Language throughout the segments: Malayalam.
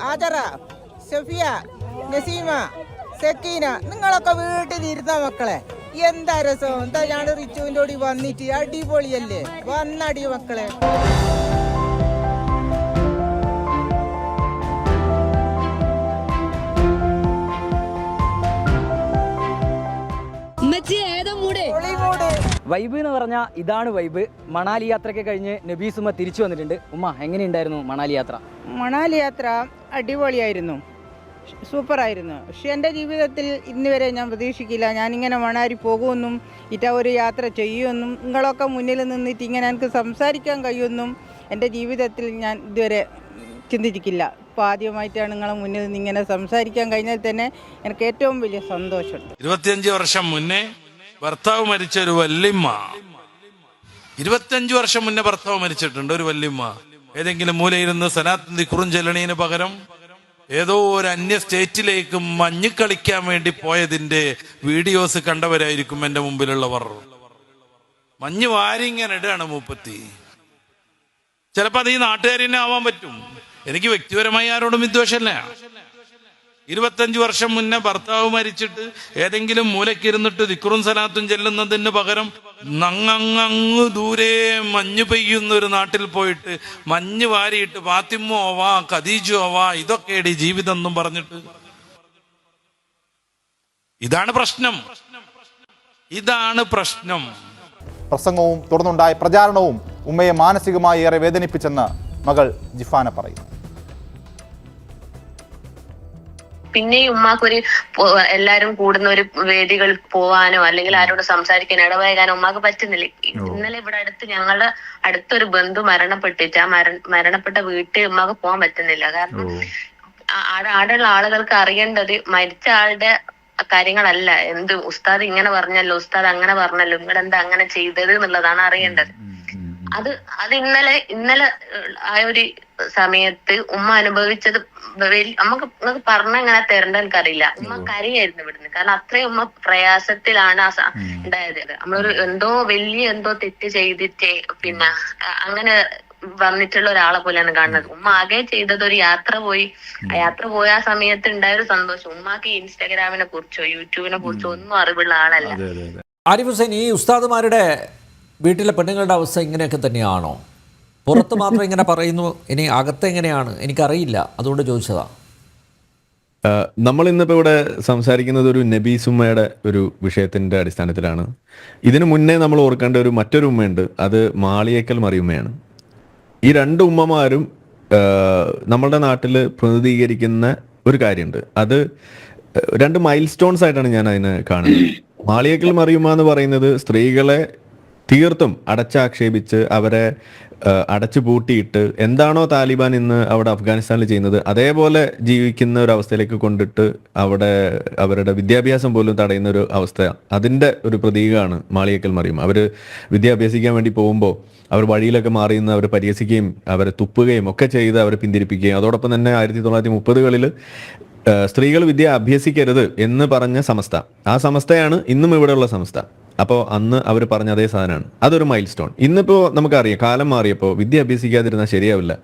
ആജറ സഫിയ നസീമ സക്കീന നിങ്ങളൊക്കെ വീട്ടിലിരുന്ന മക്കളെ. എന്താ രസം? എന്താ ഞാൻ റിച്ചുവിന്റെ കൂടി വന്നിട്ട്? അടിപൊളിയല്ലേ? വന്നടി മക്കളെ. ഏതാ വൈബ് എന്ന് പറഞ്ഞാൽ ഇതാണ് വൈബ്. മണാലി യാത്രയൊക്കെ കഴിഞ്ഞ് നബീസുമ്മ തിരിച്ചു വന്നിട്ടുണ്ട്. ഉമ്മ എങ്ങനെയുണ്ടായിരുന്നു മണാലി യാത്ര? മണാലി യാത്ര അടിപൊളിയായിരുന്നു. സൂപ്പറായിരുന്നു. പക്ഷെ എന്റെ ജീവിതത്തിൽ ഇന്ന് വരെ ഞാൻ പ്രതീക്ഷിക്കില്ല. ഞാനിങ്ങനെ മണാലി പോകുമെന്നും ഇറ്റ ഒരു യാത്ര ചെയ്യുമെന്നും നിങ്ങളൊക്കെ മുന്നിൽ നിന്നിട്ട് ഇങ്ങനെ എനിക്ക് സംസാരിക്കാൻ കഴിയുമെന്നും എന്റെ ജീവിതത്തിൽ ഞാൻ ഇതുവരെ ചിന്തിച്ചിട്ടില്ല. ഇപ്പോൾ ആദ്യമായിട്ടാണ് നിങ്ങളെ മുന്നിൽ നിന്ന് ഇങ്ങനെ സംസാരിക്കാൻ കഴിഞ്ഞാൽ തന്നെ എനിക്ക് ഏറ്റവും വലിയ സന്തോഷമുണ്ട്. ഇരുപത്തിയഞ്ച് വർഷം മുന്നേ ഭർത്താവ് മരിച്ച ഒരു വല്യമ്മ. ഇരുപത്തഞ്ചു വർഷം മുന്നേ ഭർത്താവ് മരിച്ചിട്ടുണ്ട് ഒരു വല്യമ്മ. ഏതെങ്കിലും മൂലയിരുന്ന് സനാത്തന്തി കുറുഞ്ചെല്ലണീന് പകരം ഏതോ ഒരു അന്യ സ്റ്റേറ്റിലേക്ക് മഞ്ഞ് കളിക്കാൻ വേണ്ടി പോയതിന്റെ വീഡിയോസ് കണ്ടവരായിരിക്കും എന്റെ മുമ്പിലുള്ളവർ. മഞ്ഞ് വാരിങ്ങനെ ഇടുകയാണ് മൂപ്പത്തി. ചിലപ്പോ അത് ഈ നാട്ടുകാരിനെ ആവാൻ പറ്റും. എനിക്ക് വ്യക്തിപരമായി ആരോടും വിദ്വേഷമല്ല. ഇരുപത്തഞ്ചു വർഷം മുന്നേ ഭർത്താവ് മരിച്ചിട്ട് ഏതെങ്കിലും മൂലക്കിരുന്നിട്ട് ദിക്റും സലാത്തും ചെല്ലുന്നതിന് പകരം നങ്ങങ്ങ് ദൂരെ മഞ്ഞ് പെയ്യുന്ന ഒരു നാട്ടിൽ പോയിട്ട് മഞ്ഞ് വാരിയിട്ട് ഫാത്തിമോ ആവാ ഖദീജു ആവാ ഇതൊക്കെയാണ് ജീവിതം എന്നും പറഞ്ഞിട്ട്. ഇതാണ് പ്രശ്നം. ഇതാണ് പ്രശ്നം. പ്രസംഗവും തുടർന്നുണ്ടായ പ്രചാരണവും ഉമ്മയെ മാനസികമായി ഏറെ വേദനിപ്പിച്ചെന്ന് മകൾ ജിഫാന പറയും പിന്നെ ഈ ഉമ്മാക്കൊരു എല്ലാരും കൂടുന്ന ഒരു വേദികളിൽ പോവാനോ അല്ലെങ്കിൽ ആരോട് സംസാരിക്കാനോ ഇടപഴകാനോ ഉമ്മാക്ക് പറ്റുന്നില്ല. ഇന്നലെ ഇവിടെ അടുത്ത് ഞങ്ങളുടെ അടുത്തൊരു ബന്ധു മരണപ്പെട്ടിട്ട് ആ മര മരണപ്പെട്ട വീട്ടിൽ ഉമ്മാക്ക് പോകാൻ പറ്റുന്നില്ല. കാരണം ആടുള്ള ആടെയുള്ള ആളുകൾക്ക് അറിയേണ്ടത് മരിച്ച ആളുടെ കാര്യങ്ങളല്ല. എന്ത് ഉസ്താദ് ഇങ്ങനെ പറഞ്ഞല്ലോ ഉസ്താദ് അങ്ങനെ പറഞ്ഞല്ലോ നിങ്ങളെന്താ അങ്ങനെ ചെയ്തത് എന്നുള്ളതാണ് അറിയേണ്ടത്. അത് അത് ഇന്നലെ ഇന്നലെ ആ ഒരു സമയത്ത് ഉമ്മ അനുഭവിച്ചത് നമുക്ക് നമുക്ക് പറഞ്ഞ എങ്ങനെ തരണ്ട എനിക്കറിയില്ല. ഉമ്മ കരയായിരുന്നു ഇവിടുന്ന്. കാരണം അത്രയും ഉമ്മ പ്രയാസത്തിലാണ് ആ ഉണ്ടായത്. നമ്മളൊരു എന്തോ വലിയ എന്തോ തെറ്റ് ചെയ്തിട്ട് പിന്നെ അങ്ങനെ വന്നിട്ടുള്ള ഒരാളെ പോലെയാണ് കാണുന്നത്. ഉമ്മ ആകെ ചെയ്തത് ഒരു യാത്ര പോയി. ആ യാത്ര പോയ ആ സമയത്ത് ഉണ്ടായ ഒരു സന്തോഷം. ഉമ്മാക്ക് ഇൻസ്റ്റാഗ്രാമിനെ കുറിച്ചോ യൂട്യൂബിനെ കുറിച്ചോ ഒന്നും അറിവുള്ള ആളല്ല. ആരിഫ് ഹുസൈൻ ഈ ഉസ്താദുമാരുടെ വീട്ടിലെ പെണ്ണുങ്ങളുടെ അവസ്ഥ ഇങ്ങനെയൊക്കെ തന്നെയാണോ? പുറത്ത് മാത്രം ഇങ്ങനെ പറയുന്നു ഇനി അകത്ത് എങ്ങനെയാണ്? എനിക്കറിയില്ല. അതുകൊണ്ട് ചോദിച്ചതാ. നമ്മൾ ഇന്നിപ്പോൾ ഇവിടെ സംസാരിക്കുന്നത് ഒരു നബി സുമ്മയുടെ ഒരു വിഷയത്തിന്റെ അടിസ്ഥാനത്തിലാണ്. ഇതിനു മുന്നേ നമ്മൾ ഓർക്കേണ്ട ഒരു മറ്റൊരു ഉമ്മയുണ്ട്. അത് മാളിയേക്കൽ മറിയുമ്മയാണ്. ഈ രണ്ട് ഉമ്മമാരും നമ്മളുടെ നാട്ടിൽ പ്രതിനിധീകരിക്കുന്ന ഒരു കാര്യമുണ്ട്. അത് രണ്ട് മൈൽ സ്റ്റോൺസ് ആയിട്ടാണ് ഞാൻ അതിനെ കാണുന്നത്. മാളിയേക്കൽ മറിയുമ്മ എന്ന് പറയുന്നത് സ്ത്രീകളെ തീർത്തും അടച്ചാക്ഷേപിച്ച് അവരെ അടച്ചു പൂട്ടിയിട്ട് എന്താണോ താലിബാൻ ഇന്ന് അവിടെ അഫ്ഗാനിസ്ഥാനിൽ ചെയ്യുന്നത് അതേപോലെ ജീവിക്കുന്ന ഒരു അവസ്ഥയിലേക്ക് കൊണ്ടിട്ട് അവിടെ അവരുടെ വിദ്യാഭ്യാസം പോലും തടയുന്ന ഒരു അവസ്ഥ അതിന്റെ ഒരു പ്രതീകമാണ് മാളിയക്കൽ മറിയും. അവർ വിദ്യാഭ്യാസിക്കാൻ വേണ്ടി പോകുമ്പോൾ അവർ വഴിയിലൊക്കെ മാറി നിന്ന് അവർ പരിഹസിക്കുകയും അവരെ തുപ്പുകയും ഒക്കെ ചെയ്ത് അവരെ പിന്തിരിപ്പിക്കുകയും അതോടൊപ്പം തന്നെ ആയിരത്തി തൊള്ളായിരത്തി മുപ്പതുകളിൽ സ്ത്രീകൾ വിദ്യ അഭ്യസിക്കരുത് എന്ന് പറഞ്ഞ സമസ്ത. ആ സമസ്തയാണ് ഇന്നും ഇവിടെയുള്ള സമസ്ത. അപ്പോൾ അന്ന് അവർ പറഞ്ഞ അതേ സാധനമാണ്. അതൊരു മൈൽ സ്റ്റോൺ ഇന്നിപ്പോൾ നമുക്കറിയാം കാലം മാറിയപ്പോൾ വിദ്യ അഭ്യസിക്കാതിരുന്നാൽ ശരിയാവില്ല.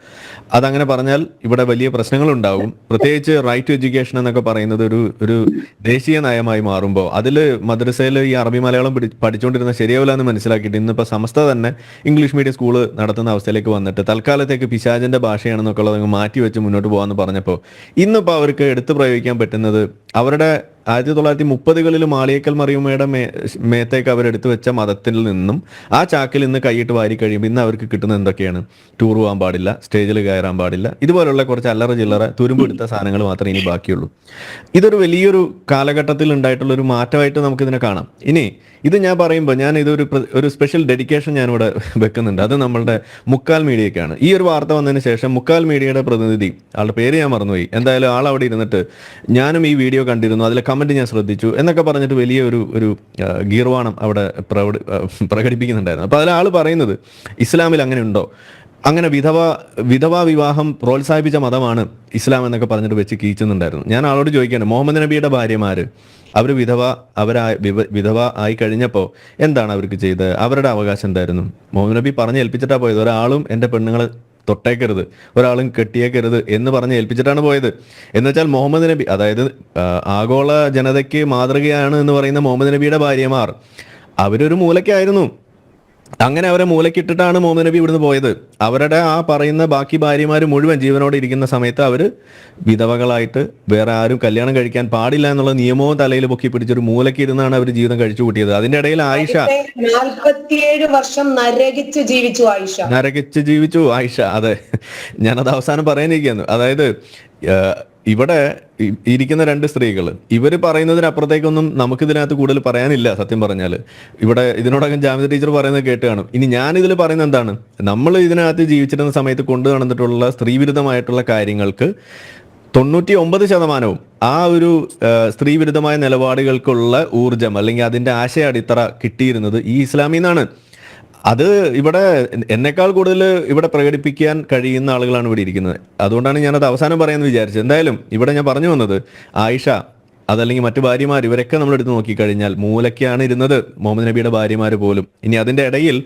അതങ്ങനെ പറഞ്ഞാൽ ഇവിടെ വലിയ പ്രശ്നങ്ങളുണ്ടാവും. പ്രത്യേകിച്ച് റൈറ്റ് ടു എഡ്യൂക്കേഷൻ എന്നൊക്കെ പറയുന്നത് ഒരു ഒരു ദേശീയ നയമായി മാറുമ്പോൾ അതിൽ മദ്രസയിൽ ഈ അറബി മലയാളം പഠിച്ചുകൊണ്ടിരുന്ന ശരിയാവില്ല എന്ന് മനസ്സിലാക്കിയിട്ട് ഇന്നിപ്പോൾ സമസ്ത തന്നെ ഇംഗ്ലീഷ് മീഡിയം സ്കൂൾ നടത്തുന്ന അവസ്ഥയിലേക്ക് വന്നിട്ട് തൽക്കാലത്തേക്ക് പിശാചിന്റെ ഭാഷയാണെന്നൊക്കെ ഉള്ളത് മാറ്റി വെച്ച് മുന്നോട്ട് പോകാമെന്ന് പറഞ്ഞപ്പോൾ ഇന്നിപ്പോൾ അവർക്ക് എടുത്തു പ്രയോഗിക്കാൻ പറ്റുന്നത് അവരുടെ ആയിരത്തി തൊള്ളായിരത്തി മുപ്പതുകളിൽ മാളിയേക്കൽ മറിയുമ്മയുടെ മേ മേത്തേക്ക് അവരെടുത്തു വെച്ച മതത്തിൽ നിന്നും ആ ചാക്കിൽ നിന്ന് കൈയിട്ട് വാരി കഴിയുമ്പോൾ ഇന്ന് അവർക്ക് കിട്ടുന്ന എന്തൊക്കെയാണ്? ടൂർ പോകാൻ പാടില്ല സ്റ്റേജിൽ കയറാൻ പാടില്ല. ഇതുപോലുള്ള കുറച്ച് അല്ലറ ചില്ലറ തുരുമ്പെടുത്ത സാധനങ്ങൾ മാത്രമേ ഇനി ബാക്കിയുള്ളൂ. ഇതൊരു വലിയൊരു കാലഘട്ടത്തിൽ ഉണ്ടായിട്ടുള്ള ഒരു മാറ്റമായിട്ട് നമുക്കിതിനെ കാണാം. ഇനി ഇത് ഞാൻ പറയുമ്പോൾ ഞാൻ ഇതൊരു ഒരു സ്പെഷ്യൽ ഡെഡിക്കേഷൻ ഞാനിവിടെ വെക്കുന്നുണ്ട്. അത് നമ്മളുടെ മുക്കാൽ മീഡിയക്കാണ്. ഈ ഒരു വാർത്ത വന്നതിന് ശേഷം മുക്കാൽ മീഡിയയുടെ പ്രതിനിധി ആളുടെ പേര് ഞാൻ മറന്നുപോയി. എന്തായാലും ആൾ അവിടെ ഇരുന്നിട്ട് ഞാനും ഈ വീഡിയോ കണ്ടിരുന്നു. അതിലെ കമന്റ് ഞാൻ ശ്രദ്ധിച്ചു എന്നൊക്കെ പറഞ്ഞിട്ട് വലിയ ഒരു ഒരു ഗീർവാണം അവിടെ പ്രകടി പ്രകടിപ്പിക്കുന്നുണ്ടായിരുന്നു. അപ്പോൾ അതിൽ ആൾ പറയുന്നത് ഇസ്ലാമിൽ അങ്ങനെ ഉണ്ടോ? അങ്ങനെ വിധവ വിധവാ വിവാഹം പ്രോത്സാഹിപ്പിച്ച മതമാണ് ഇസ്ലാം എന്നൊക്കെ പറഞ്ഞിട്ട് വെച്ച് കീച്ചുന്നുണ്ടായിരുന്നു. ഞാൻ ആളോട് ചോദിക്കാണ് മുഹമ്മദ് നബിയുടെ ഭാര്യമാര് അവർ വിധവ അവരായി വിധവ ആയി കഴിഞ്ഞപ്പോൾ എന്താണ് അവർക്ക് ചെയ്തത്? അവരുടെ അവകാശം എന്തായിരുന്നു? മുഹമ്മദ് നബി പറഞ്ഞ് ഏൽപ്പിച്ചിട്ടാ പോയത് ഒരാളും എന്റെ പെണ്ണുങ്ങളെ തൊട്ടേക്കരുത് ഒരാളും കെട്ടിയേക്കരുത് എന്ന് പറഞ്ഞ് ഏൽപ്പിച്ചിട്ടാണ് പോയത്. എന്ന് വെച്ചാൽ മുഹമ്മദ് നബി അതായത് ആഗോള ജനതയ്ക്ക് മാതൃകയാണ് എന്ന് പറയുന്ന മുഹമ്മദ് നബിയുടെ ഭാര്യമാർ അവരൊരു മൂലയ്ക്കായിരുന്നു. അങ്ങനെ അവരെ മൂലക്കിട്ടിട്ടാണ് മോമിൻ നബി ഇവിടുന്ന് പോയത്. അവരുടെ ആ പറയുന്ന ബാക്കി ഭാര്യമാർ മുഴുവൻ ജീവനോടെ ഇരിക്കുന്ന സമയത്ത് അവർ വിധവകളായിട്ട് വേറെ ആരും കല്യാണം കഴിക്കാൻ പാടില്ല എന്നുള്ള നിയമവും തലയിൽ പൊക്കി പിടിച്ചൊരു മൂലയ്ക്ക് ഇരുന്നാണ് അവർ ജീവിതം കഴിച്ചു കൂട്ടിയത്. അതിന്റെ ഇടയിൽ ആയിഷ നാൽപ്പത്തിയേഴ് വർഷം നരകിച്ച് ജീവിച്ചു ആയിഷ. നരകിച്ച് ജീവിച്ചു ആയിഷ. അതെ. ഞാനത് അവസാനം പറയാനിരിക്കുന്നു. അതായത് ഇവിടെ ഇരിക്കുന്ന രണ്ട് സ്ത്രീകൾ. ഇവർ പറയുന്നതിനപ്പുറത്തേക്കൊന്നും നമുക്കിതിനകത്ത് കൂടുതൽ പറയാനില്ല സത്യം പറഞ്ഞാൽ ഇവിടെ ഇതിനോടകം ജാമ്യ ടീച്ചർ പറയുന്നത് കേട്ട് കാണും. ഇനി ഞാനിതിൽ പറയുന്നത് എന്താണ്? നമ്മൾ ഇതിനകത്ത് ജീവിച്ചിരുന്ന സമയത്ത് കൊണ്ടു നടന്നിട്ടുള്ള സ്ത്രീവിരുദ്ധമായിട്ടുള്ള കാര്യങ്ങൾക്ക് തൊണ്ണൂറ്റി ഒമ്പത് ശതമാനവും ആ ഒരു സ്ത്രീ സ്ത്രീവിരുദ്ധമായ നിലപാടുകൾക്കുള്ള ഊർജം അല്ലെങ്കിൽ അതിന്റെ ആശയ അടിത്തറ കിട്ടിയിരുന്നത് ഈ ഇസ്ലാമിൽ നിന്നാണ്. അത് ഇവിടെ എന്നെക്കാൾ കൂടുതൽ ഇവിടെ പ്രകടിപ്പിക്കാൻ കഴിയുന്ന ആളുകളാണ് ഇവിടെ ഇരിക്കുന്നത്. അതുകൊണ്ടാണ് ഞാനത് അവസാനം പറയാമെന്ന് വിചാരിച്ചത്. എന്തായാലും ഇവിടെ ഞാൻ പറഞ്ഞു വന്നത് ആയിഷ അതല്ലെങ്കിൽ മറ്റു ഭാര്യമാർ ഇവരൊക്കെ നമ്മൾ എടുത്ത് നോക്കിക്കഴിഞ്ഞാൽ മൂലയ്ക്കാണ് ഇരുന്നത്. മുഹമ്മദ് നബിയുടെ ഭാര്യമാർ പോലും. ഇനി അതിന്റെ ഇടയിൽ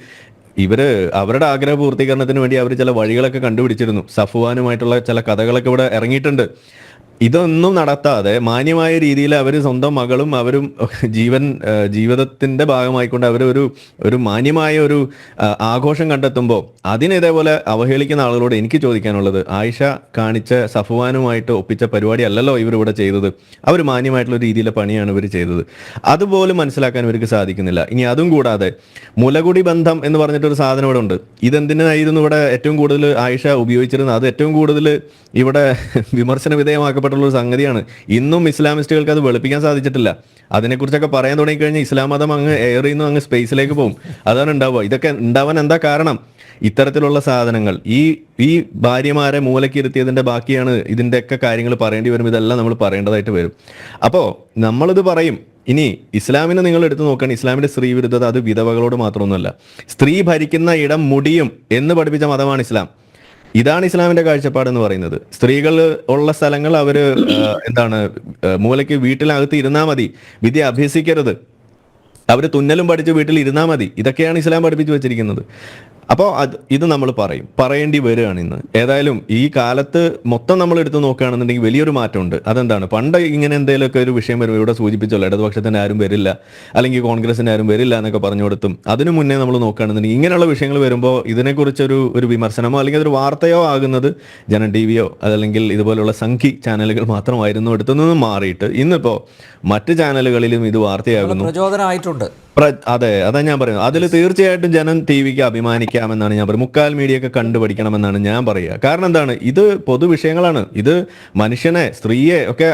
ഇവർ അവരുടെ ആഗ്രഹ പൂർത്തീകരണത്തിന് വേണ്ടി അവർ ചില വഴികളൊക്കെ കണ്ടുപിടിച്ചിരുന്നു. സഫുവാനുമായിട്ടുള്ള ചില കഥകളൊക്കെ ഇവിടെ ഇറങ്ങിയിട്ടുണ്ട്. ഇതൊന്നും നടത്താതെ മാന്യമായ രീതിയിൽ അവർ സ്വന്തം മകളും അവരും ജീവൻ ജീവിതത്തിന്റെ ഭാഗമായിക്കൊണ്ട് അവർ ഒരു ഒരു മാന്യമായ ഒരു ആഘോഷം കണ്ടെത്തുമ്പോൾ അതിന് ഇതേപോലെ അവഹേളിക്കുന്ന ആളുകളോട് എനിക്ക് ചോദിക്കാനുള്ളത് ആയിഷ കാണിച്ച സഫുവാനുമായിട്ട് ഒപ്പിച്ച പരിപാടി അല്ലല്ലോ ഇവരിവിടെ ചെയ്തത്. അവർ മാന്യമായിട്ടുള്ള രീതിയിലെ പണിയാണ് ഇവർ ചെയ്തത്. അതുപോലും മനസ്സിലാക്കാൻ ഇവർക്ക് സാധിക്കുന്നില്ല. ഇനി അതും കൂടാതെ മുലകുടി ബന്ധം എന്ന് പറഞ്ഞിട്ടൊരു സാധനം ഇവിടെ ഉണ്ട്. ഇതെന്തിനായിരുന്നു ഇവിടെ ഏറ്റവും കൂടുതൽ ആയിഷ ഉപയോഗിച്ചിരുന്നത്? അത് ഏറ്റവും കൂടുതൽ ഇവിടെ വിമർശന വിധേയമാക്കപ്പെട്ടുള്ള ഒരു സംഗതിയാണ്. ഇന്നും ഇസ്ലാമിസ്റ്റുകൾക്ക് അത് വെളുപ്പിക്കാൻ സാധിച്ചിട്ടില്ല. അതിനെക്കുറിച്ചൊക്കെ പറയാൻ തുടങ്ങിക്കഴിഞ്ഞാൽ ഇസ്ലാം മതം അങ്ങ് എയർ നിന്നും അങ്ങ് സ്പേസിലേക്ക് പോകും. അതാണ് ഉണ്ടാവുക. ഇതൊക്കെ ഉണ്ടാവാൻ എന്താ കാരണം? ഇത്തരത്തിലുള്ള സാധനങ്ങൾ. ഈ ഈ ഭാര്യമാരെ മൂലക്കിരുത്തിയതിന്റെ ബാക്കിയാണ് ഇതിന്റെയൊക്കെ കാര്യങ്ങൾ പറയേണ്ടി വരും. ഇതെല്ലാം നമ്മൾ പറയേണ്ടതായിട്ട് വരും. അപ്പോൾ നമ്മളിത് പറയും. ഇനി ഇസ്ലാമിനെ നിങ്ങൾ എടുത്തു നോക്കുകയാണ് ഇസ്ലാമിന്റെ സ്ത്രീ വിരുദ്ധത അത് വിധവകളോട് മാത്രമൊന്നുമല്ല. സ്ത്രീ ഭരിക്കുന്ന ഇടം മുടിയും എന്ന് പഠിപ്പിച്ച മതമാണ് ഇസ്ലാം. ഇതാണ് ഇസ്ലാമിന്റെ കാഴ്ചപ്പാട് എന്ന് പറയുന്നത്. സ്ത്രീകൾ ഉള്ള സ്ഥലങ്ങൾ അവർ എന്താണ് മൂലയ്ക്ക് വീട്ടിലകത്ത് ഇരുന്നാ മതി. വിദ്യ അഭ്യസിക്കരുത്. അവർ തുന്നലും പഠിച്ച് വീട്ടിൽ ഇരുന്നാൽ മതി. ഇതൊക്കെയാണ് ഇസ്ലാം പഠിപ്പിച്ചു വെച്ചിരിക്കുന്നത്. അപ്പോൾ അത് ഇത് നമ്മൾ പറയും. പറയേണ്ടി വരികയാണ് ഇന്ന്. ഏതായാലും ഈ കാലത്ത് മൊത്തം നമ്മൾ എടുത്ത് നോക്കുകയാണെന്നുണ്ടെങ്കിൽ വലിയൊരു മാറ്റമുണ്ട്. അതെന്താണ്? പണ്ട് ഇങ്ങനെ എന്തെങ്കിലുമൊക്കെ ഒരു വിഷയം വരും ഇവിടെ സൂചിപ്പിച്ചല്ലോ ഇടതുപക്ഷത്തിന്റെ ആരും വരില്ല അല്ലെങ്കിൽ കോൺഗ്രസിന്റെ ആരും വരില്ല എന്നൊക്കെ പറഞ്ഞു കൊടുത്തും. അതിനു മുന്നേ നമ്മൾ നോക്കുകയാണെന്നുണ്ടെങ്കിൽ ഇങ്ങനെയുള്ള വിഷയങ്ങൾ വരുമ്പോൾ ഇതിനെക്കുറിച്ചൊരു ഒരു വിമർശനമോ അല്ലെങ്കിൽ ഒരു വാർത്തയോ ആകുന്നത് ജന ടി വിയോ അതല്ലെങ്കിൽ ഇതുപോലുള്ള സംഖി ചാനലുകൾ മാത്രമായിരുന്നു എടുത്തു നിന്നും മാറിയിട്ട്. ഇന്നിപ്പോൾ മറ്റ് ചാനലുകളിലും ഇത് വാർത്തയാകുന്നു. പ്രചോദനമായിട്ടുണ്ട്. പ്ര- അതെ അതാ ഞാൻ പറയുന്നത്. അതിൽ തീർച്ചയായിട്ടും ജനം ടി വിക്ക് അഭിമാനിക്കാമെന്നാണ് ഞാൻ പറയുന്നത്. മുക്കാൽ മീഡിയ ഒക്കെ പഠിക്കണമെന്നാണ് ഞാൻ പറയുക. കാരണം എന്താണ്? ഇത് പൊതുവിഷയങ്ങളാണ് ഇത് മനുഷ്യനെ സ്ത്രീയെ ഒക്കെ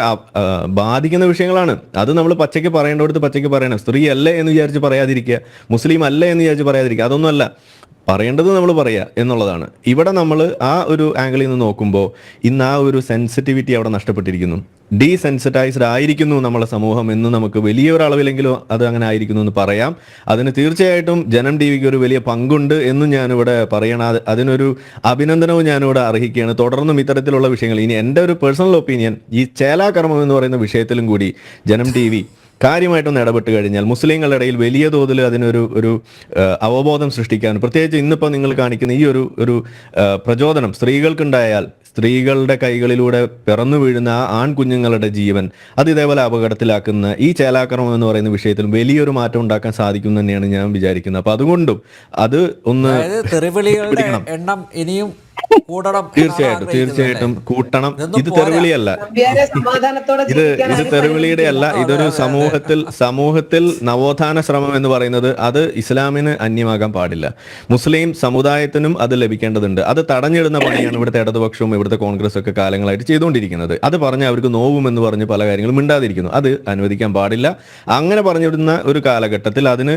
ബാധിക്കുന്ന വിഷയങ്ങളാണ്. അത് നമ്മൾ പച്ചയ്ക്ക് പറയേണ്ടടുത്ത് പച്ചയ്ക്ക് പറയണം. സ്ത്രീ അല്ലേ എന്ന് വിചാരിച്ച് പറയാതിരിക്കുക. മുസ്ലിം അല്ലേ എന്ന് വിചാരിച്ച് പറയാതിരിക്കുക. അതൊന്നുമല്ല. പറയേണ്ടത് നമ്മൾ പറയുക എന്നുള്ളതാണ്. ഇവിടെ നമ്മൾ ആ ഒരു ആംഗിളിൽ നിന്ന് നോക്കുമ്പോൾ ഇന്ന് ആ ഒരു സെൻസിറ്റിവിറ്റി അവിടെ നഷ്ടപ്പെട്ടിരിക്കുന്നു. ഡീസെൻസിറ്റൈസ്ഡ് ആയിരിക്കുന്നു നമ്മളെ സമൂഹം എന്ന് നമുക്ക് വലിയ വലിയൊരളവിലെങ്കിലും അത് അങ്ങനെ ആയിരിക്കുന്നു എന്ന് പറയാം. അതിന് തീർച്ചയായിട്ടും ജനം ടി വിക്ക് ഒരു വലിയ പങ്കുണ്ട് എന്നും ഞാനിവിടെ പറയണം. അത് അതിനൊരു അഭിനന്ദനവും ഞാനിവിടെ അർഹിക്കുകയാണ്. തുടർന്നും ഇത്തരത്തിലുള്ള വിഷയങ്ങൾ ഇനി എന്റെ ഒരു പേഴ്സണൽ ഒപ്പീനിയൻ ഈ ചേലാകർമ്മം എന്ന് പറയുന്ന വിഷയത്തിലും കൂടി ജനം ടി കാര്യമായിട്ടൊന്ന് ഇടപെട്ട് കഴിഞ്ഞാൽ മുസ്ലിങ്ങളുടെ ഇടയിൽ വലിയ തോതിൽ അതിനൊരു ഒരു അവബോധം സൃഷ്ടിക്കാൻ പ്രത്യേകിച്ച് ഇന്നിപ്പോൾ നിങ്ങൾ കാണിക്കുന്ന ഈ ഒരു ഒരു പ്രചോദനം സ്ത്രീകൾക്കുണ്ടായാൽ സ്ത്രീകളുടെ കൈകളിലൂടെ പിറന്നു വീഴുന്ന ആ ആൺകുഞ്ഞുങ്ങളുടെ ജീവൻ അത് ഇതേപോലെ അപകടത്തിലാക്കുന്ന ഈ ചേലാക്രമം എന്ന് പറയുന്ന വിഷയത്തിൽ വലിയൊരു മാറ്റം ഉണ്ടാക്കാൻ സാധിക്കും തന്നെയാണ് ഞാൻ വിചാരിക്കുന്നത് അപ്പൊ അതുകൊണ്ടും അത് ഒന്ന്. എണ്ണം ഇനിയും കൂടണം തീർച്ചയായിട്ടും തീർച്ചയായിട്ടും കൂട്ടണം. ഇത് തെരുവിളിയല്ല. തെറിവിളിയല്ല നമ്പ്യാരെ സമാധാനത്തോടെ ഇത് ജീവിക്കാൻ ഇത് തെരുവിളിയുടെ അല്ല ഇതൊരു സമൂഹത്തിൽ സമൂഹത്തിൽ നവോത്ഥാന ശ്രമം എന്ന് പറയുന്നത് അത് ഇസ്ലാമിന് അന്യമാകാൻ പാടില്ല. മുസ്ലിം സമുദായത്തിനും അത് ലഭിക്കേണ്ടതുണ്ട്. അത് തടഞ്ഞിടുന്ന പണിയാണ് ഇവിടുത്തെ ഇടതുപക്ഷവും ഇവിടുത്തെ കോൺഗ്രസ് ഒക്കെ കാലങ്ങളായിട്ട് ചെയ്തുകൊണ്ടിരിക്കുന്നത്. അത് പറഞ്ഞ് അവർക്ക് നോവും എന്ന് പറഞ്ഞ് പല കാര്യങ്ങളും മിണ്ടാതിരിക്കുന്നു. അത് അനുവദിക്കാൻ പാടില്ല. അങ്ങനെ പറഞ്ഞിടുന്ന ഒരു കാലഘട്ടത്തിൽ അതിന്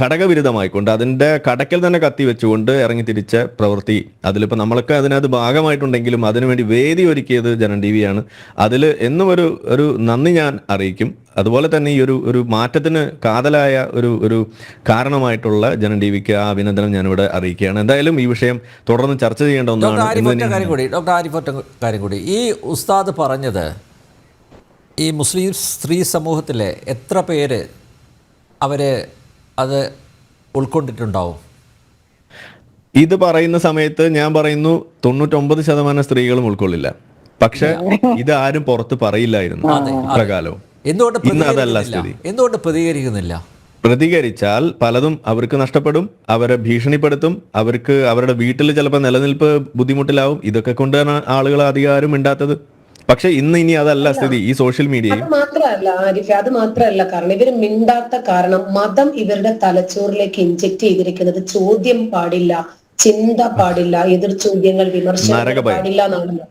ഘടകവിരുദ്ധമായിക്കൊണ്ട് അതിന്റെ കടക്കൽ തന്നെ കത്തി വെച്ചുകൊണ്ട് ഇറങ്ങി തിരിച്ച പ്രവൃത്തി. അതിലിപ്പോൾ നമ്മളൊക്കെ അതിനകത്ത് ഭാഗമായിട്ടുണ്ടെങ്കിലും അതിനുവേണ്ടി വേദി ഒരുക്കിയത് ജനൻ ടി വിയാണ് അതിൽ എന്നും ഒരു ഒരു നന്ദി ഞാൻ അറിയിക്കും. അതുപോലെ തന്നെ ഈ ഒരു ഒരു മാറ്റത്തിന് കാതലായ ഒരു ഒരു കാരണമായിട്ടുള്ള ജനൻ ടി വിക്ക് ആ അഭിനന്ദനം ഞാനിവിടെ അറിയിക്കുകയാണ്. എന്തായാലും ഈ വിഷയം തുടർന്ന് ചർച്ച ചെയ്യേണ്ട ഒന്നാണ് കാര്യം കൂടി ഡോക്ടർ കാര്യം കൂടി. ഈ ഉസ്താദ് പറഞ്ഞത് ഈ മുസ്ലിം സ്ത്രീ സമൂഹത്തിലെ എത്ര പേര് അവർ അത് ഉൾക്കൊണ്ടിട്ടുണ്ടാവും. ഇത് പറയുന്ന സമയത്ത് ഞാൻ പറയുന്നു തൊണ്ണൂറ്റൊമ്പത് ശതമാനം സ്ത്രീകളും ഉൾക്കൊള്ളില്ല. പക്ഷെ ഇത് ആരും പുറത്ത് പറയില്ലായിരുന്നു എന്തുകൊണ്ട് അതല്ല സ്ഥിതി. എന്തുകൊണ്ട് പ്രതികരിക്കുന്നില്ല? പ്രതികരിച്ചാൽ പലതും അവർക്ക് നഷ്ടപ്പെടും അവരെ ഭീഷണിപ്പെടുത്തും അവർക്ക് അവരുടെ വീട്ടിൽ ചിലപ്പോൾ നിലനിൽപ്പ് ബുദ്ധിമുട്ടിലാവും. ഇതൊക്കെ കൊണ്ടാണ് ആളുകൾ അധികാരം മിണ്ടാത്തത്. പക്ഷെ ഇന്ന് ഇനി അതല്ല സ്ഥിതി ഈ സോഷ്യൽ മീഡിയയും അത് മാത്രമല്ല ആരിഫ അത് മാത്രമല്ല കാരണം ഇവർ മിണ്ടാത്ത കാരണം മതം ഇവരുടെ തലച്ചോറിലേക്ക് ഇഞ്ചക്ട് ചെയ്തിരിക്കുന്നത് ചോദ്യം പാടില്ല ചിന്ത പാടില്ല എതിർ ചോദ്യങ്ങൾ വിമർശനം പാടില്ല എന്നാണല്ലോ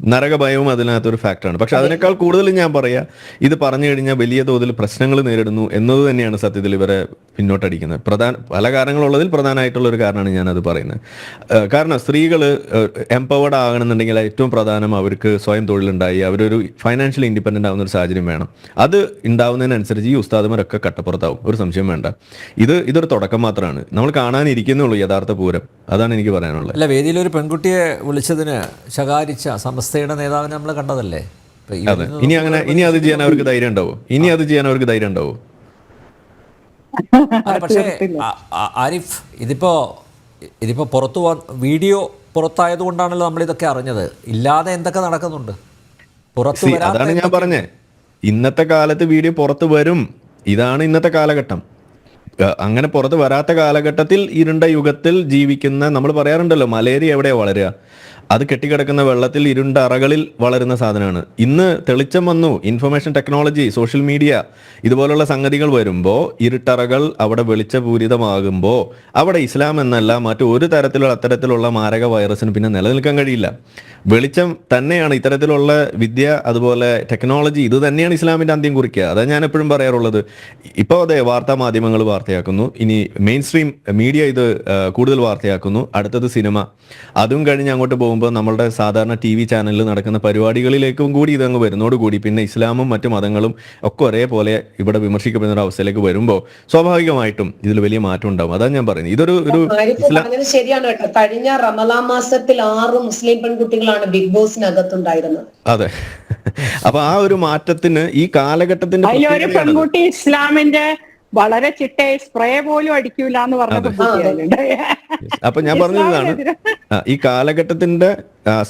നരകഭയവും അതിനകത്തൊരു ഫാക്ടറാണ് പക്ഷെ അതിനേക്കാൾ കൂടുതൽ ഞാൻ പറയാ ഇത് പറഞ്ഞു കഴിഞ്ഞാൽ വലിയ തോതിൽ പ്രശ്നങ്ങൾ നേരിടുന്നു എന്നത് തന്നെയാണ് സത്യത്തിൽ ഇവരെ പിന്നോട്ടടിക്കുന്നത്. പ്രധാന പല കാരണങ്ങളുള്ളതിൽ പ്രധാനമായിട്ടുള്ള ഒരു കാരണമാണ് ഞാനത് പറയുന്നത്. കാരണം സ്ത്രീകൾ എംപവേർഡ് ആകണമെന്നുണ്ടെങ്കിൽ ഏറ്റവും പ്രധാനം അവർക്ക് സ്വയം തൊഴിലുണ്ടായി അവരൊരു ഫൈനാൻഷ്യൽ ഇൻഡിപെൻഡന്റ് ആവുന്ന ഒരു സാഹചര്യം വേണം. അത് ഉണ്ടാവുന്നതിനനുസരിച്ച് ഈ ഉസ്താദുമാരൊക്കെ കട്ടപ്പുറത്താവും. ഒരു സംശയം വേണ്ട. ഇത് ഇതൊരു തുടക്കം മാത്രമാണ്. നമ്മൾ കാണാനിരിക്കുന്നുള്ളൂ യഥാർത്ഥ പൂരം. അതാണ് എനിക്ക് പറയാനുള്ളത്. അല്ല വേദിയിൽ ഒരു പെൺകുട്ടിയെ വിളിച്ചതിന് ശകാരിച്ച സമസ്തയുടെ നേതാവിനെ നമ്മൾ കണ്ടതല്ലേ? അതെ. ഇനി അങ്ങനെ ഇനി അത് ചെയ്യാൻ അവർക്ക് ധൈര്യം ഉണ്ടാവും. ഇനി അത് ചെയ്യാൻ അവർക്ക് ധൈര്യം ഉണ്ടാവും. പക്ഷേ ആരിഫ് ഇതിപ്പോ ഇതിപ്പോ പുറത്തു വീഡിയോ പുറത്തായത് കൊണ്ടാണല്ലോ നമ്മൾ ഇതൊക്കെ അറിഞ്ഞത്. ഇല്ലാതെ എന്തൊക്കെ നടക്കുന്നുണ്ട്? പുറത്തു അതാണ് ഞാൻ പറഞ്ഞേ. ഇന്നത്തെ കാലത്ത് വീഡിയോ പുറത്ത് വരും. ഇതാണ് ഇന്നത്തെ കാലഘട്ടം. അങ്ങനെ പുറത്ത് വരാത്ത കാലഘട്ടത്തിൽ ഇരുണ്ട യുഗത്തിൽ ജീവിക്കുന്ന നമ്മൾ പറയാറുണ്ടല്ലോ മലേറിയ എവിടെയാ വളരുക? അത് കെട്ടിക്കിടക്കുന്ന വെള്ളത്തിൽ ഇരുണ്ട അറകളിൽ വളരുന്ന സാധനമാണ്. ഇന്ന് തെളിച്ചം വന്നു. ഇൻഫർമേഷൻ ടെക്നോളജി സോഷ്യൽ മീഡിയ ഇതുപോലുള്ള സംഗതികൾ വരുമ്പോൾ ഇരുട്ടറകൾ അവിടെ വെളിച്ചപൂരിതമാകുമ്പോൾ അവിടെ ഇസ്ലാം എന്നല്ല മറ്റു ഒരു തരത്തിലുള്ള അത്തരത്തിലുള്ള മാരക വൈറസിന് പിന്നെ നിലനിൽക്കാൻ കഴിയില്ല. വെളിച്ചം തന്നെയാണ് ഇത്തരത്തിലുള്ള വിദ്യ അതുപോലെ ടെക്നോളജി ഇത് തന്നെയാണ് ഇസ്ലാമിന്റെ അന്ത്യം കുറിക്കുക. അതാണ് ഞാൻ എപ്പോഴും പറയാറുള്ളത്. ഇപ്പോൾ അതെ വാർത്താ മാധ്യമങ്ങൾ വാർത്തയാക്കുന്നു. ഇനി മെയിൻ സ്ട്രീം മീഡിയ ഇത് കൂടുതൽ വാർത്തയാക്കുന്നു. അടുത്തത് സിനിമ. അതും കഴിഞ്ഞ് അങ്ങോട്ട് പോകുമ്പോൾ നമ്മളുടെ സാധാരണ ടി വി ചാനലിൽ നടക്കുന്ന പരിപാടികളിലേക്കും കൂടി ഇതങ്ങ് വരുന്നതോടുകൂടി പിന്നെ ഇസ്ലാമും മറ്റു മതങ്ങളും ഒക്കെ ഒരേപോലെ ഇവിടെ വിമർശിക്കപ്പെടുന്ന ഒരു അവസ്ഥയിലേക്ക് വരുമ്പോൾ സ്വാഭാവികമായിട്ടും ഇതിൽ വലിയ മാറ്റം ഉണ്ടാവും. അതാണ് ഞാൻ പറയുന്നത്. ഇതൊരു ഒരു ശരിയാണ് കേട്ടോ. കഴിഞ്ഞ റമലാ മാസത്തിൽ ആറ് മുസ്ലിം പെൺകുട്ടികളാണ് ബിഗ് ബോസിനകത്തുണ്ടായിരുന്നത്. അതെ. അപ്പൊ ആ ഒരു മാറ്റത്തിന് ഈ കാലഘട്ടത്തിന്റെ. പെൺകുട്ടി ഇസ്ലാമിന്റെ വളരെ ചിട്ടയായി സ്പ്രേ പോലും അടിക്കൂല എന്ന് പറഞ്ഞ അതെ. പെൺകുട്ടി അതിലുണ്ട്. അപ്പൊ ഞാൻ പറഞ്ഞതാണ് ഈ കാലഘട്ടത്തിന്റെ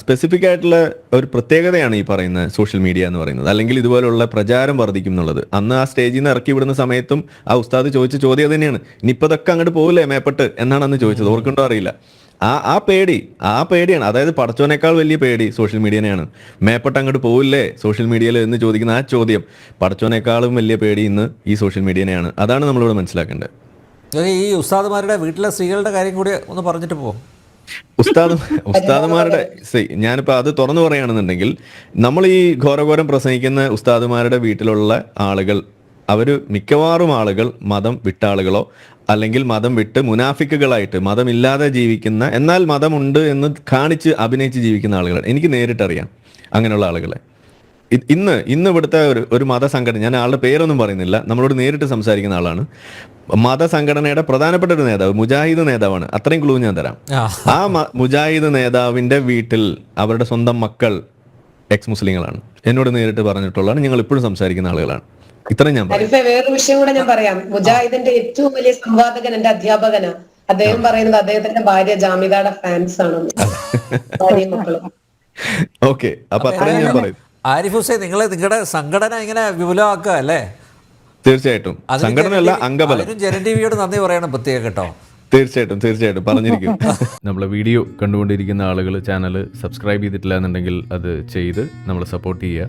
സ്പെസിഫിക് ആയിട്ടുള്ള ഒരു പ്രത്യേകതയാണ് ഈ പറയുന്ന സോഷ്യൽ മീഡിയ എന്ന് പറയുന്നത്. അല്ലെങ്കിൽ ഇതുപോലുള്ള പ്രചാരം വർദ്ധിക്കും എന്നുള്ളത്. അന്ന് ആ സ്റ്റേജിൽ നിന്ന് ഇറക്കി വിടുന്ന സമയത്തും ആ ഉസ്താദ് ചോദിച്ച ചോദ്യം തന്നെയാണ് തന്നെയാണ്. ഇനിയിപ്പോ ഇതൊക്കെ അങ്ങോട്ട് പോകില്ലേ മേപ്പെട്ട്? എന്നാണ് അന്ന് ചോദിച്ചത്. ഓർക്കുണ്ടോ അറിയില്ല. ആ ആ പേടി ആ പേടിയാണ്. അതായത് പടച്ചോനേക്കാൾ വലിയ പേടി സോഷ്യൽ മീഡിയനെയാണ്. മേപ്പെട്ട് അങ്ങോട്ട് പോവില്ലേ? സോഷ്യൽ മീഡിയയിൽ എന്ന് ചോദിക്കുന്ന ആ ചോദ്യം പടച്ചോനേക്കാളും വലിയ പേടി ഇന്ന് ഈ സോഷ്യൽ മീഡിയനെയാണ്. അതാണ് നമ്മളിവിടെ മനസ്സിലാക്കേണ്ടത്. ഈ ഉസ്താദ്മാരുടെ വീട്ടിലെ സ്ത്രീകളുടെ കാര്യം കൂടി ഒന്ന് പറഞ്ഞിട്ട് പോകും ഉസ്താദ് ഉസ്താദുമാരുടെ ഞാനിപ്പോൾ ഞാനിപ്പോ അത് തുറന്നു പറയുകയാണെന്നുണ്ടെങ്കിൽ നമ്മൾ ഈ ഘോരഘോരം പ്രസംഗിക്കുന്ന ഉസ്താദ്മാരുടെ വീട്ടിലുള്ള ആളുകൾ അവർ മിക്കവാറും ആളുകൾ മതം വിട്ട ആളുകളോ അല്ലെങ്കിൽ മതം വിട്ട് മുനാഫിക്കുകളായിട്ട് മതമില്ലാതെ ജീവിക്കുന്ന എന്നാൽ മതമുണ്ട് എന്ന് കാണിച്ച് അഭിനയിച്ച് ജീവിക്കുന്ന ആളുകളാണ് എനിക്ക് നേരിട്ടറിയാം അങ്ങനെയുള്ള ആളുകളെ. ഇന്ന് ഇന്ന് ഇവിടുത്തെ ഒരു ഒരു മതസംഘടന ഞാൻ ആളുടെ പേരൊന്നും പറയുന്നില്ല നമ്മളോട് നേരിട്ട് സംസാരിക്കുന്ന ആളാണ്. മതസംഘടനയുടെ പ്രധാനപ്പെട്ട ഒരു നേതാവ് മുജാഹിദ് നേതാവാണ്. അത്രയും ക്ലൂ ഞാൻ തരാം. ആ. ആ മുജാഹിദ് നേതാവിന്റെ വീട്ടിൽ അവരുടെ സ്വന്തം മക്കൾ എക്സ് മുസ്ലിങ്ങളാണ് എന്നോട് നേരിട്ട് പറഞ്ഞിട്ടുള്ളതാണ് ഞങ്ങൾ ഇപ്പോഴും സംസാരിക്കുന്ന ആളുകളാണ്. ഇത്രയും ഞാൻ പറയാം. ആരിഫെ വേറൊരു വിഷയം കൂടെ ഞാൻ പറയാം. മുജാഹിദിന്റെ ഏറ്റവും വലിയ സംവാദകൻ എന്റെ അധ്യാപകനാ. അദ്ദേഹം പറയുന്നത് അദ്ദേഹത്തിന്റെ ഭാര്യ ജാമിദയുടെ ഫാൻസ് ആണ് മക്കളും. ഓക്കെ അപ്പൊ അത്രയും ഞാൻ പറയും. ആരിഫ് ഹുസൈൻ നിങ്ങൾ നിങ്ങളുടെ സംഘടന ഇങ്ങനെ വിപുലമാക്കുക അല്ലേ? തീർച്ചയായിട്ടും. സംഘടന സംഘടനയല്ല അംഗബലം. ജനൻ ടിവിയോട് നന്ദി പറയണം പ്രത്യേകം കേട്ടോ. തീർച്ചയായിട്ടും തീർച്ചയായിട്ടും. പറഞ്ഞിരിക്കും. നമ്മളെ വീഡിയോ കണ്ടുകൊണ്ടിരിക്കുന്ന ആളുകൾ ചാനൽ സബ്സ്ക്രൈബ് ചെയ്തിട്ടില്ല എന്നുണ്ടെങ്കിൽ അത് ചെയ്ത് നമ്മളെ സപ്പോർട്ട് ചെയ്യുക.